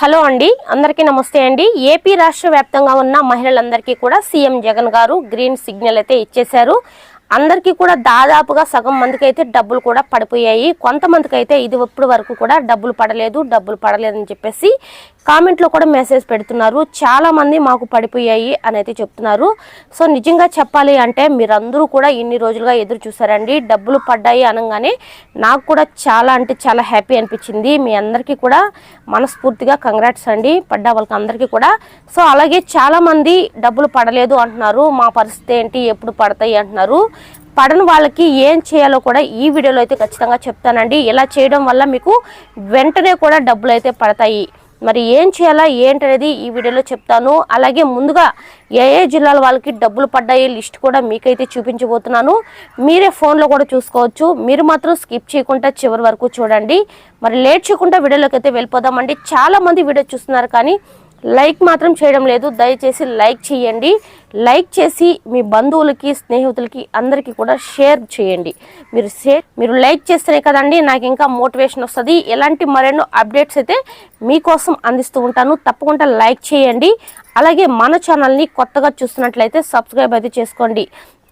Hello అండి అందరికీ నమస్తే అండి. ఏపీ రాష్ట్ర వ్యాప్తంగా ఉన్న మహిళలందరికీ కూడా సీఎం జగన్ గారు గ్రీన్ సిగ్నల్ అయితే ఇచ్చేశారు. అందరికీ కూడా దాదాపుగా సగం మందికి అయితే డబ్బులు కూడా పడిపోయాయి. కొంతమందికి అయితే ఇది ఇప్పుడు వరకు కూడా డబ్బులు పడలేదు డబ్బులు పడలేదని చెప్పేసి కామెంట్లో కూడా మెసేజ్ పెడుతున్నారు. చాలా మంది మాకు పడిపోయాయి అని అయితే చెప్తున్నారు. సో నిజంగా చెప్పాలి అంటే మీరందరూ కూడా ఇన్ని రోజులుగా ఎదురు చూసారండి డబ్బులు పడ్డాయి అనగానే నాకు కూడా చాలా అంటే చాలా హ్యాపీ అనిపించింది. మీ అందరికీ కూడా మనస్ఫూర్తిగా కంగ్రాట్స్ అండి. పడ్డ వాళ్ళకి అందరికీ కూడా. సో అలాగే చాలామంది డబ్బులు పడలేదు అంటున్నారు. మా పరిస్థితి ఏంటి? ఎప్పుడు పడతాయి అంటున్నారు. పడని వాళ్ళకి ఏం చేయాలో కూడా ఈ వీడియోలో అయితే ఖచ్చితంగా చెప్తానండి. ఇలా చేయడం వల్ల మీకు వెంటనే కూడా డబ్బులు అయితే పడతాయి. మరి ఏం చేయాలా ఏంటనేది ఈ వీడియోలో చెప్తాను. అలాగే ముందుగా ఏ ఏ జిల్లాల వాళ్ళకి డబ్బులు పడ్డాయి లిస్ట్ కూడా మీకైతే చూపించబోతున్నాను. మీరే ఫోన్లో కూడా చూసుకోవచ్చు. మీరు మాత్రం స్కిప్ చేయకుండా చివరి వరకు చూడండి. మరి లేట్ చేయకుండా వీడియోలోకి అయితే వెళ్ళిపోదామండి. చాలా మంది వీడియో చూస్తున్నారు కానీ లైక్ మాత్రం చేయడం లేదు. దయచేసి లైక్ చేయండి. లైక్ చేసి మీ బంధువులకి స్నేహితులకి అందరికీ కూడా షేర్ చేయండి. మీరు షేర్ మీరు లైక్ చేస్తేనే కదండి నాకు ఇంకా మోటివేషన్ వస్తుంది. ఎలాంటి మరెన్నో అప్డేట్స్ అయితే మీకోసం అందిస్తూ ఉంటాను. తప్పకుండా లైక్ చేయండి. అలాగే మన ఛానల్ని కొత్తగా చూస్తున్నట్లయితే సబ్స్క్రైబ్ అయితే చేసుకోండి.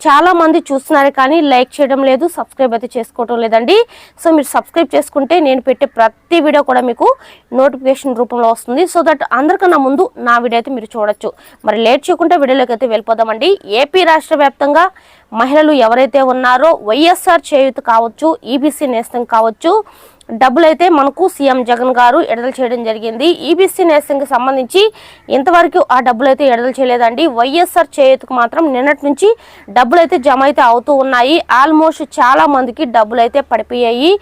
చాలా మంది చూస్తున్నారు కానీ లైక్ చేయడం లేదు సబ్స్క్రైబ్ అయితే చేసుకోవడం లేదండి. సో మీరు సబ్స్క్రైబ్ చేసుకుంటే నేను పెట్టే ప్రతి వీడియో కూడా మీకు నోటిఫికేషన్ రూపంలో వస్తుంది. సో దట్ అందరికన్నా ముందు నా వీడియో అయితే మీరు చూడొచ్చు. మరి లేట్ చేయకుండా వీడియోలోకి అయితే వెళ్ళిపోదామండి. ఏపీ రాష్ట్ర వ్యాప్తంగా మహిళలు ఎవరైతే ఉన్నారో వైఎస్ఆర్ చేయూత కావచ్చు ఈబీసీ నేస్తం కావచ్చు డబ్బులు అయితే మనకు సీఎం జగన్ గారు విడుదల చేయడం జరిగింది. ఈబీసీ నేస్తంకి సంబంధించి ఇంతవరకు ఆ డబ్బులు అయితే విడుదల చేయలేదండి. వైఎస్ఆర్ చేయతకు మాత్రం నిన్నటి నుంచి డబ్బులు అయితే జమ అయితే అవుతూ ఉన్నాయి. ఆల్మోస్ట్ చాలా మందికి డబ్బులు అయితే పడిపోయాయి.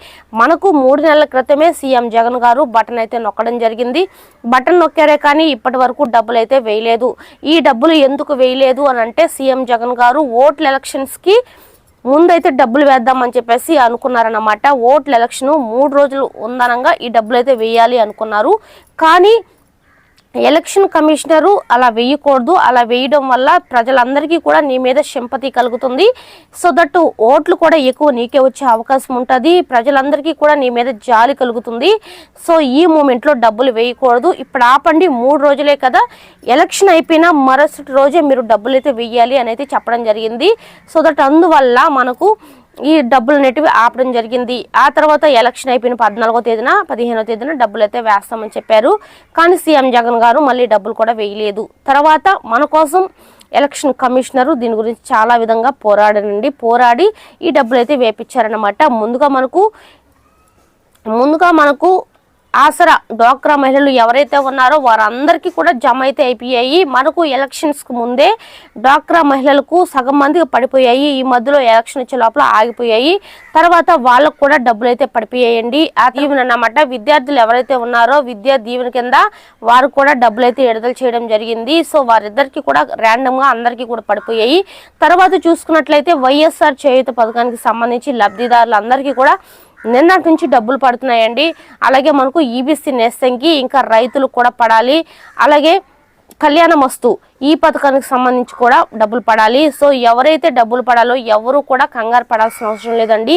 మనకు మూడు నెలల క్రితమే సీఎం జగన్ గారు బటన్ అయితే నొక్కడం జరిగింది. బటన్ నొక్కారే కానీ ఇప్పటి వరకు డబ్బులు అయితే వేయలేదు. ఈ డబ్బులు ఎందుకు వేయలేదు అని అంటే సీఎం జగన్ గారు ఓట్ల ఎలక్షన్స్కి ముందైతే డబ్బులు వేద్దామని చెప్పేసి అనుకున్నారన్నమాట. ఓట్ల ఎలక్షన్ మూడు రోజులు ఉందనంగా ఈ డబ్బులు అయితే వేయాలి అనుకున్నారు. కానీ ఎలక్షన్ కమిషనరు అలా వేయకూడదు అలా వేయడం వల్ల ప్రజలందరికీ కూడా నీ మీద సింపతి కలుగుతుంది. సో దట్ ఓట్లు కూడా ఎక్కువ నీకే వచ్చే అవకాశం ఉంటుంది. ప్రజలందరికీ కూడా నీ మీద జాలి కలుగుతుంది. సో ఈ మూమెంట్లో డబ్బులు వేయకూడదు. ఇప్పుడు ఆపండి మూడు రోజులే కదా. ఎలక్షన్ అయిపోయినా మరుసటి రోజే మీరు డబ్బులు అయితే వేయాలి అని అయితే చెప్పడం జరిగింది. సో దట్ అందువల్ల మనకు ఈ డబ్బులు అనేటివి ఆపడం జరిగింది. ఆ తర్వాత ఎలక్షన్ అయిపోయిన పద్నాలుగో తేదీన పదిహేనో తేదీన డబ్బులు అయితే వేస్తామని చెప్పారు. కానీ సీఎం జగన్ గారు మళ్ళీ డబ్బులు కూడా వేయలేదు. తర్వాత మన కోసం ఎలక్షన్ కమిషనరు దీని గురించి చాలా విధంగా పోరాడనండి పోరాడి ఈ డబ్బులు అయితే వేపించారనమాట ముందుగా మనకు ముందుగా మనకు ఆసరా డ్వాక్రా మహిళలు ఎవరైతే ఉన్నారో వారందరికీ కూడా జమ అయితే అయిపోయాయి. మనకు ఎలక్షన్స్కి ముందే డ్వాక్రా మహిళలకు సగం మందికి పడిపోయాయి. ఈ మధ్యలో ఎలక్షన్ వచ్చే లోపల ఆగిపోయాయి. తర్వాత వాళ్ళకు కూడా డబ్బులు అయితే పడిపోయాయండి. ఆ దీవెన అన్నమాట. విద్యార్థులు ఎవరైతే ఉన్నారో విద్యా దీవెన కింద వారు కూడా డబ్బులు అయితే విడుదల చేయడం జరిగింది. సో వారిద్దరికి కూడా ర్యాండమ్గా అందరికీ కూడా పడిపోయాయి. తర్వాత చూసుకున్నట్లయితే వైఎస్ఆర్ చేయూత పథకానికి సంబంధించి లబ్ధిదారులందరికీ కూడా నిన్నటి నుంచి డబ్బులు పడుతున్నాయండి. అలాగే మనకు ఈబీసీ నేస్తంకి ఇంకా రైతులు కూడా పడాలి. అలాగే కళ్యాణ వస్తు ఈ పథకానికి సంబంధించి కూడా డబ్బులు పడాలి. సో ఎవరైతే డబ్బులు పడాలో ఎవరు కూడా కంగారు పడాల్సిన అవసరం లేదండి.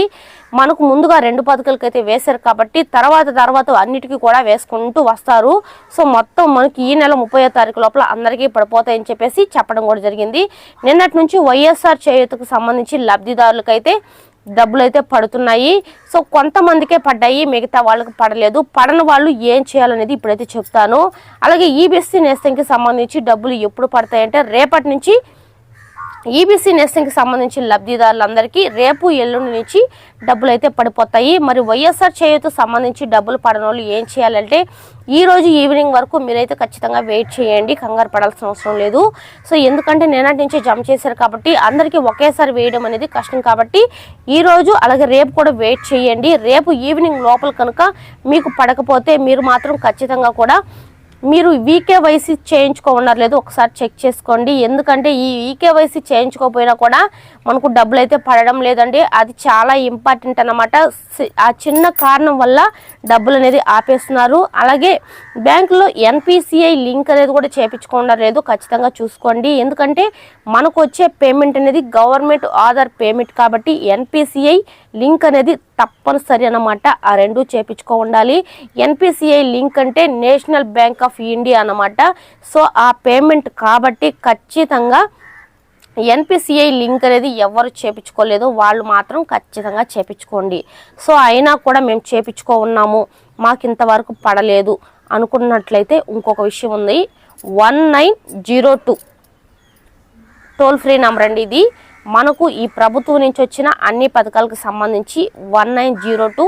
మనకు ముందుగా రెండు పథకాలకి అయితే వేశారు కాబట్టి తర్వాత తర్వాత అన్నిటికీ కూడా వేసుకుంటూ వస్తారు. సో మొత్తం మనకి ఈ నెల ముప్పై తారీఖు లోపల అందరికీ పడిపోతాయని చెప్పేసి చెప్పడం కూడా జరిగింది. నిన్నటి నుంచి వైఎస్ఆర్ చేయూతకు సంబంధించి లబ్ధిదారులకైతే డబ్బులు అయితే పడుతున్నాయి. సో కొంతమందికే పడ్డాయి మిగతా వాళ్ళకి పడలేదు. పడని వాళ్ళు ఏం చేయాలనేది ఇప్పుడైతే చెప్తాను. అలాగే ఈబీఎస్సీ నేస్తంకి సంబంధించి డబ్బులు ఎప్పుడు పడతాయంటే రేపటి నుంచి ఈబీసీ నేస్తంకి సంబంధించిన లబ్ధిదారులందరికీ రేపు ఎల్లుండి నుంచి డబ్బులు అయితే పడిపోతాయి. మరి వైఎస్ఆర్ చేయుతో సంబంధించి డబ్బులు పడనోళ్ళు ఏం చేయాలంటే ఈ రోజు ఈవినింగ్ వరకు మీరైతే ఖచ్చితంగా వెయిట్ చేయండి. కంగారు పడాల్సిన అవసరం లేదు. సో ఎందుకంటే నిన్నటి నుంచి జమ చేశారు కాబట్టి అందరికీ ఒకేసారి వేయడం అనేది కష్టం కాబట్టి ఈ రోజు అలాగే రేపు కూడా వెయిట్ చేయండి. రేపు ఈవినింగ్ లోపల కనుక మీకు పడకపోతే మీరు మాత్రం ఖచ్చితంగా కూడా మీరు వీకేవైసీ చేయించుకోమన్నారు లేదు ఒకసారి చెక్ చేసుకోండి. ఎందుకంటే ఈ వీకేవైసీ చేయించుకోకపోయినా కూడా మనకు డబ్బులు అయితే పడడం లేదండి. అది చాలా ఇంపార్టెంట్ అన్నమాట. ఆ చిన్న కారణం వల్ల డబ్బులు అనేది ఆపేస్తున్నారు. అలాగే బ్యాంకులో ఎన్పిసిఐ లింక్ అనేది కూడా చేయించుకోవడం లేదు ఖచ్చితంగా చూసుకోండి. ఎందుకంటే మనకు వచ్చే పేమెంట్ అనేది గవర్నమెంట్ ఆధార్ పేమెంట్ కాబట్టి ఎన్పిసిఐ లింక్ అనేది తప్పనిసరి అన్నమాట. ఆ రెండు చేపించుకో ఉండాలి ఎన్పిసిఐ లింక్ అంటే నేషనల్ బ్యాంక్ ఆఫ్ ఇండియా అన్నమాట. సో ఆ పేమెంట్ కాబట్టి ఖచ్చితంగా ఎన్పిసిఐ లింక్ అనేది ఎవరు చేపించుకోలేదు వాళ్ళు మాత్రం ఖచ్చితంగా చేపించుకోండి. సో అయినా కూడా మేము చేపించుకో ఉన్నాము. మాకు ఇంతవరకు పడలేదు. అనుకున్నట్లయితే ఇంకొక విషయం ఉంది. One nine zero two. Toll free number అండి ఇది. మనకు ఈ ప్రభుత్వం నుంచి వచ్చిన అన్ని పథకాలకు సంబంధించి వన్ నైన్ జీరో టూ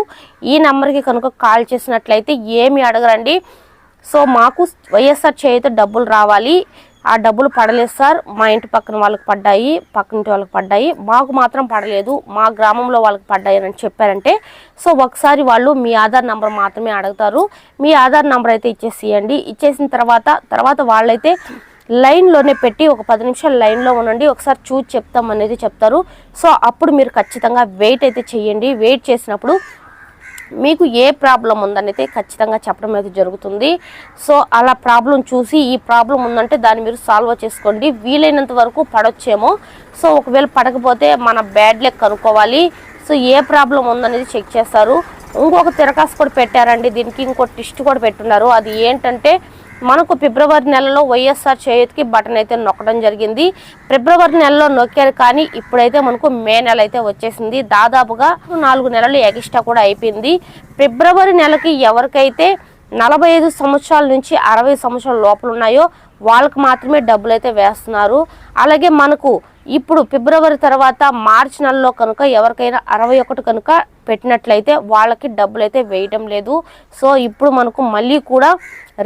ఈ నెంబర్కి కనుక కాల్ చేసినట్లయితే ఏమి అడగరండి. సో మాకు వైఎస్ఆర్ చేయితే డబ్బులు రావాలి. ఆ డబ్బులు పడలేదు సార్. మా ఇంటి పక్కన వాళ్ళకి పడ్డాయి పక్కనింటి వాళ్ళకి పడ్డాయి. మాకు మాత్రం పడలేదు. మా గ్రామంలో వాళ్ళకి పడ్డాయి అని చెప్పారంటే సో ఒకసారి వాళ్ళు మీ ఆధార్ నెంబర్ మాత్రమే అడుగుతారు. మీ ఆధార్ నెంబర్ అయితే ఇచ్చేసేయండి. ఇచ్చేసిన తర్వాత తర్వాత వాళ్ళైతే లైన్లోనే పెట్టి ఒక పది నిమిషాలు లైన్లో ఉండండి. ఒకసారి చూసి చెప్తాం అనేది చెప్తారు. సో అప్పుడు మీరు ఖచ్చితంగా వెయిట్ అయితే చేయండి. వెయిట్ చేసినప్పుడు మీకు ఏ ప్రాబ్లం ఉందనైతే ఖచ్చితంగా చెప్పడం అయితే జరుగుతుంది. సో అలా ప్రాబ్లం చూసి ఈ ప్రాబ్లం ఉందంటే దాన్ని మీరు సాల్వ్ చేసుకోండి. వీలైనంత వరకు పడొచ్చేమో. సో ఒకవేళ పడకపోతే మన బ్యాడ్ లెక్ కనుక్కోవాలి. సో ఏ ప్రాబ్లం ఉందనేది చెక్ చేస్తారు. ఇంకొక తిరకాసు కూడా పెట్టారండి. దీనికి ఇంకో టిస్ట్ కూడా పెట్టున్నారు. అది ఏంటంటే మనకు ఫిబ్రవరి నెలలో వైఎస్ఆర్ చేతికి బటన్ అయితే నొక్కడం జరిగింది. ఫిబ్రవరి నెలలో నొక్కారు కానీ ఇప్పుడైతే మనకు మే నెల అయితే వచ్చేసింది. దాదాపుగా నాలుగు నెలలు ఎగిస్ట్రా కూడా అయిపోయింది. ఫిబ్రవరి నెలకి ఎవరికైతే నలభై ఐదు సంవత్సరాల నుంచి అరవై సంవత్సరాల లోపల ఉన్నాయో వాళ్ళకి మాత్రమే డబ్బులు అయితే వేస్తున్నారు. అలాగే మనకు ఇప్పుడు ఫిబ్రవరి తర్వాత మార్చ్ నెలలో కనుక ఎవరికైనా అరవై ఒకటి కనుక పెట్టినట్లయితే వాళ్ళకి డబ్బులు అయితే వేయటం లేదు. సో ఇప్పుడు మనకు మళ్ళీ కూడా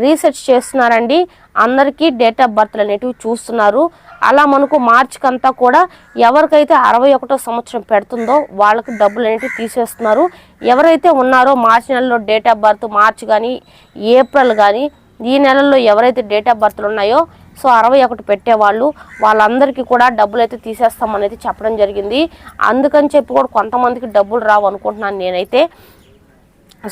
రీసెర్చ్ చేస్తున్నారండి. అందరికీ డేట్ ఆఫ్ బర్త్లు అనేటివి చూస్తున్నారు. అలా మనకు మార్చికి అంతా కూడా ఎవరికైతే అరవై ఒకటో సంవత్సరం పెడుతుందో వాళ్ళకి డబ్బులు అనేటివి తీసేస్తున్నారు. ఎవరైతే ఉన్నారో మార్చి నెలలో డేట్ ఆఫ్ బర్త్ మార్చ్ కానీ ఏప్రిల్ కానీ ఈ నెలల్లో ఎవరైతే డేట్ ఆఫ్ బర్త్లు ఉన్నాయో సో అరవై ఒకటి పెట్టేవాళ్ళు. వాళ్ళందరికీ కూడా డబ్బులు అయితే తీసేస్తామనేది చెప్పడం జరిగింది. అందుకని చెప్పి కూడా కొంతమందికి డబ్బులు రావు అనుకుంటున్నాను నేనైతే.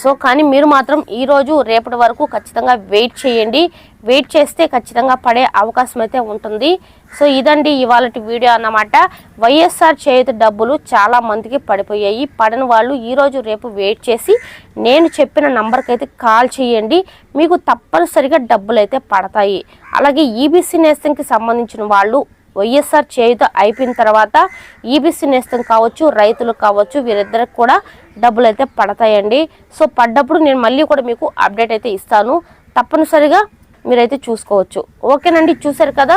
సో కానీ మీరు మాత్రం ఈరోజు రేపటి వరకు ఖచ్చితంగా వెయిట్ చేయండి. వెయిట్ చేస్తే ఖచ్చితంగా పడే అవకాశం అయితే ఉంటుంది. సో ఇదండి ఇవాళ వీడియో అన్నమాట. వైఎస్ఆర్ చేతి డబ్బులు చాలా మందికి పడిపోయాయి. పడని వాళ్ళు ఈరోజు రేపు వెయిట్ చేసి నేను చెప్పిన నంబర్కి అయితే కాల్ చేయండి. మీకు తప్పనిసరిగా డబ్బులు అయితే పడతాయి. అలాగే ఈబీసీ నేస్తంకి సంబంధించిన వాళ్ళు వైఎస్ఆర్ చేయుత అయిపోయిన తర్వాత ఈబీసీ నేస్తం కావచ్చు రైతులు కావచ్చు వీరిద్దరికి కూడా డబ్బులు అయితే పడతాయండి. సో పడ్డప్పుడు నేను మళ్ళీ కూడా మీకు అప్డేట్ అయితే ఇస్తాను. తప్పనిసరిగా మీరైతే చూసుకోవచ్చు. ఓకేనండి చూసారు కదా?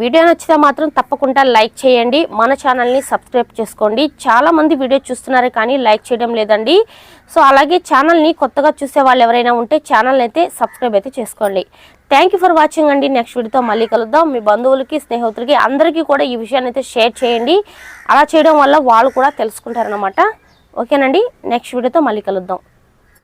వీడియో నచ్చితే మాత్రం తప్పకుండా లైక్ చేయండి. మన ఛానల్ని సబ్స్క్రైబ్ చేసుకోండి. చాలామంది వీడియో చూస్తున్నారు కానీ లైక్ చేయడం లేదండి. సో అలాగే ఛానల్ని కొత్తగా చూసే వాళ్ళు ఎవరైనా ఉంటే ఛానల్ అయితే సబ్స్క్రైబ్ అయితే చేసుకోండి. థ్యాంక్ యూ ఫర్ వాచింగ్ అండి. నెక్స్ట్ వీడియోతో మళ్ళీ కలుద్దాం. మీ బంధువులకి స్నేహితులకి అందరికీ కూడా ఈ విషయాన్ని అయితే షేర్ చేయండి. అలా చేయడం వల్ల వాళ్ళు కూడా తెలుసుకుంటారనమాట ఓకేనండి? నెక్స్ట్ వీడియోతో మళ్ళీ కలుద్దాం.